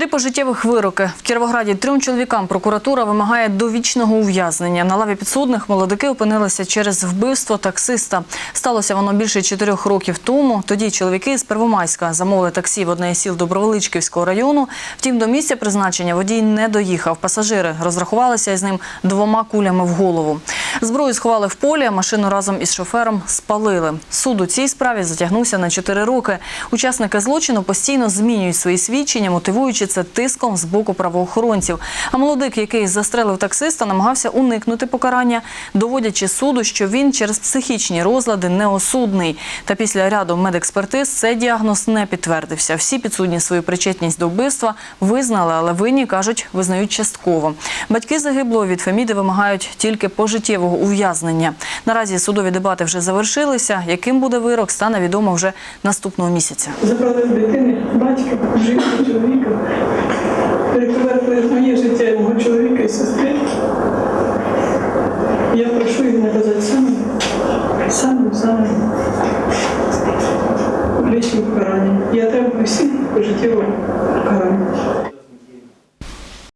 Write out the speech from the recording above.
Три пожиттєвих вироки. В Кіровограді трьом чоловікам прокуратура вимагає довічного ув'язнення. На лаві підсудних молодики опинилися через вбивство таксиста. Сталося воно більше чотирьох років тому. Тоді чоловіки з Первомайська замовили таксі в одне із сіл Добровеличківського району. Втім, до місця призначення водій не доїхав. Пасажири розрахувалися із ним двома кулями в голову. Зброю сховали в полі, а машину разом із шофером спалили. Суд у цій справі затягнувся на чотири роки. Учасники злочину постійно змінюють свої свідчення, мотивуючи це тиском з боку правоохоронців. А молодик, який застрелив таксиста, намагався уникнути покарання, доводячи суду, що він через психічні розлади неосудний. Та після ряду медекспертиз цей діагноз не підтвердився. Всі підсудні свою причетність до вбивства визнали, але винні кажуть, визнають частково. Батьки загиблого від Феміди вимагають тільки пожиттєвого ув'язнення. Наразі судові дебати вже завершилися. Яким буде вирок, стане відомо вже наступного місяця. Забрали дитини батька, жінку, чоловіка. Перековерли моє життя мого чоловіка і сестри. Я прошу їх наказати саме, саме, саме лічні покарання. Я требую всім пожиттєвого покарання.